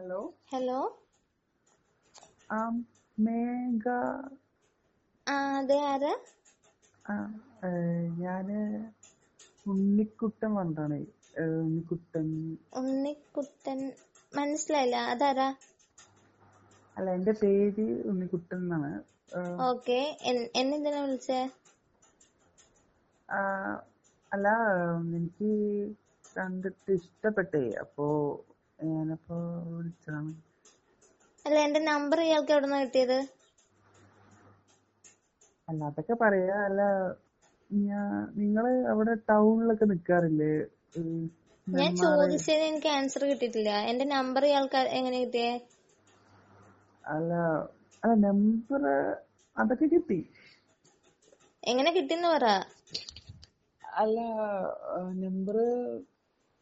Hello? Hello? ആ മേഘ. ആ അതെ ആരാ? ഞാൻ ഉണ്ണിക്കുട്ടൻ പറഞ്ഞാണ് ഉണ്ണിക്കുട്ടൻ. ഉണ്ണിക്കുട്ടൻ. മനസ്സിലായില്ല. അതാരാ? അല്ല എന്റെ പേര് ഉണ്ണിക്കുട്ടൻ എന്നാണ്. ഓക്കെ. എന്നെന്തിനാ വിളിച്ചേ? അല്ല എനിക്ക് കണ്ടിട്ട് ഇഷ്ടപ്പെട്ടേ. അപ്പോ ഞാനപ്പോ വിളിച്ചതാണ്. അല്ല എന്റെ നമ്പർ ഇയാൾക്ക് എവിടുന്നാ കിട്ടിയത്? അല്ല അതൊക്കെ പറയാ. അല്ല ഞാ നിങ്ങൾ അവിടെ ടൗണിലൊക്കെ നിക്കാറില്ലേ? ഞാൻ ചോദിച്ചതിന് എനിക്ക് ആൻസർ കിട്ടിയിട്ടില്ല. എന്റെ നമ്പർ ഇയാൾക്ക് എങ്ങനെ കിട്ടിയേ? അല്ല അല്ല നമ്പർ അതൊക്കെ കിട്ടി. എങ്ങനെ കിട്ടിന്ന് പറ. അല്ല നമ്പർ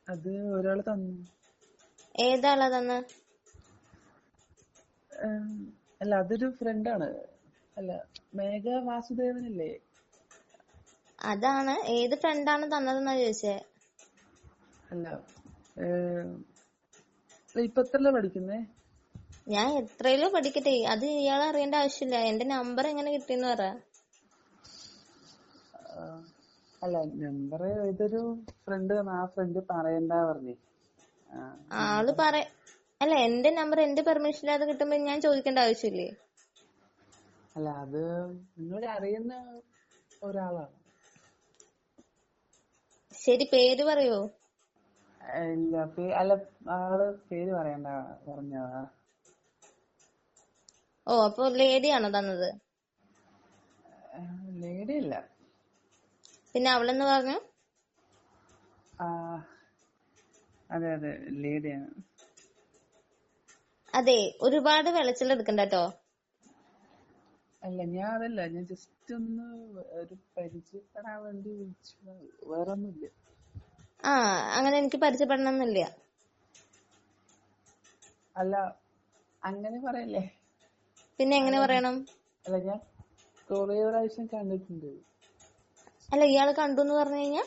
അത് ഒരാൾ തന്നു. ഏതാളാ തന്ന് ഉം, അല്ല അതൊരു ഫ്രണ്ടാണ് അല്ല മേഘ വാസുദേവനല്ലേ? അതാണ്. ഏത് ഫ്രണ്ടാണ് തന്നതെന്നാ ചോദിച്ചേ? അല്ല ഇപ്പൊ എത്രല്ല പഠിക്കുന്നേ? ഞാൻ എത്രയിലോ പഠിക്കട്ടെ. അത് ഇയാൾ അറിയേണ്ട ആവശ്യമില്ല. എന്റെ നമ്പർ എങ്ങനെ കിട്ടിയെന്ന് പറ. അല്ല നമ്പർ ഇതൊരു ഫ്രണ്ട് ആ ഫ്രണ്ട് പറയണ്ട പറഞ്ഞേ. ആൾ പറ. അല്ല എന്റെ നമ്പർ എന്റെ പെർമിഷൻ ഇല്ലാതെ കിട്ടുമ്പോ ഞാൻ ചോദിക്കേണ്ട ആവശ്യമില്ലേ? അല്ല അത് നിങ്ങൾ അറിയുന്ന ഒരാളാണ്. ശരി പേര് പറയോ? ഇല്ല അല്ല ആൾ പേര് പറയണ്ട പറഞ്ഞതാ. ഓ അപ്പൊ ലേഡി ആണോ തന്നത്? ലേഡി അല്ല പിന്നെ അവളെന്ന് പറഞ്ഞു? അതെ അതെ. ലേഡിയാണ്. അതെ ഒരുപാട് വെളച്ചിൽ എടുക്കണ്ട അല്ല ഞാൻ അതല്ല ഞാൻ ജസ്റ്റ് ഒന്ന് ഒരു പരിചയപ്പെടാൻ വേണ്ടി വിളിച്ചു വേറെ ഒന്നുമില്ല ആ അങ്ങനെ എനിക്ക് പരിചയപ്പെടണമെന്നില്ല അല്ല അങ്ങനെ പറയല്ലേ? പിന്നെ എങ്ങനെ പറയണം? അല്ല ഞാൻ കൊറേ പ്രാവശ്യം കണ്ടിട്ടുണ്ട്. അല്ല ഇയാൾ കണ്ടു എന്ന് പറഞ്ഞു കഴിഞ്ഞാ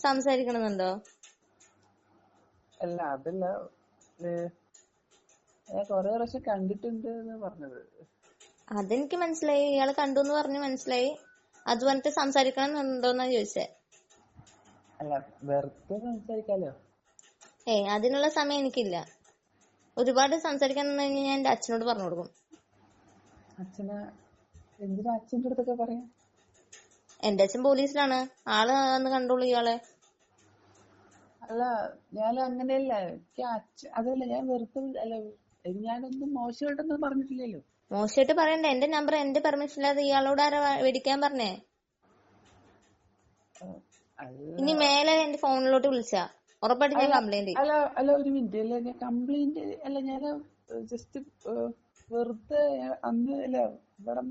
സംസാരിക്കണമെന്നുണ്ടോ അല്ല അതല്ല. ഞാൻ കൊറേ പ്രാവശ്യം കണ്ടിട്ടുണ്ട് എന്ന് പറഞ്ഞത്. അതെനിക്ക് മനസ്സിലായി. ഇയാൾ കണ്ടു എന്ന് പറഞ്ഞു മനസ്സിലായി. അത് വന്നിട്ട് സംസാരിക്കണം എന്നുണ്ടോന്നാ ചോദിച്ചേ? അല്ല വെറുതെ സംസാരിക്കാലോ? ഏയ് അതിനുള്ള സമയം എനിക്കില്ല. ഒരുപാട് സംസാരിക്കാൻ നിന്ന് കഴിഞ്ഞാ ഞാൻ എന്റെ അച്ഛനോട് പറഞ്ഞു കൊടുക്കും. അച്ഛനെ? എന്തിനാ അച്ഛന്റെ അടുത്തൊക്കെ പറയാം? എന്റെ അച്ഛൻ പോലീസിലാണ്. ആൾ വന്ന് കണ്ടോളൂ ഇയാളെ. അല്ല ഞാൻ അങ്ങനെയല്ല. എനിക്ക് അതല്ല ഞാൻ വെറുതെ അല്ല ഞാനൊന്നും മോശമായിട്ടൊന്നും പറഞ്ഞിട്ടില്ലല്ലോ. മോശമായിട്ട് പറയണ്ട. എന്റെ നമ്പർ എന്റെ പെർമിഷൻ ഇല്ലാതെ ഇയാളോട് ആരാ മേടിക്കാൻ പറഞ്ഞേ? ഇനി മേലെ എന്റെ ഫോണിലോട്ട് വിളിച്ചാ. ഉറപ്പായിട്ട് ഞാൻ കംപ്ലൈന്റ് ചെയ്യും. അല്ല അല്ല ഒരു മിനിറ്റ് അല്ല ഞാൻ കംപ്ലൈന്റ് അല്ല ഞാൻ ജസ്റ്റ് വെറുതെ അന്ന് അല്ല ഇവിടെ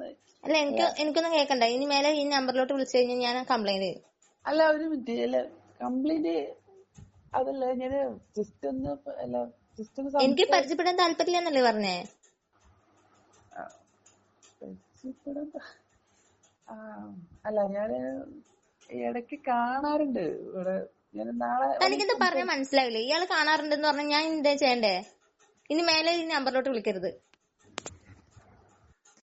അല്ല എനിക്ക് എനിക്കൊന്നും കേക്കണ്ട. ഇനി മേലെ ഈ നമ്പറിലോട്ട് വിളിച്ചു കഴിഞ്ഞാൽ ഞാൻ കംപ്ലൈന്റ് ചെയ്യും. അല്ല ഒരു മിനിറ്റ് അല്ല കംപ്ലൈന്റ് അതല്ല ഞാൻ ജസ്റ്റ് ഒന്ന് അല്ല ജസ്റ്റ് ഒന്ന് എനിക്ക് പരിചയപ്പെടാൻ താല്പര്യമില്ല എന്നല്ലേ പറഞ്ഞേ? ആ, പരിചയപ്പെടാൻ ആ, അല്ല ഞാൻ ഇടയ്ക്ക് കാണാറുണ്ട്. ഇവിടെ ഞാൻ നാളെ തനിക്കെന്താ പറഞ്ഞാ മനസ്സിലാവില്ലേ? ഇയാൾ കാണാറുണ്ടെന്ന് പറഞ്ഞാൽ ഞാൻ എന്താ ചെയ്യണ്ടേ? ഇനി മേലെ ഈ നമ്പറിലോട്ട് വിളിക്കരുത്.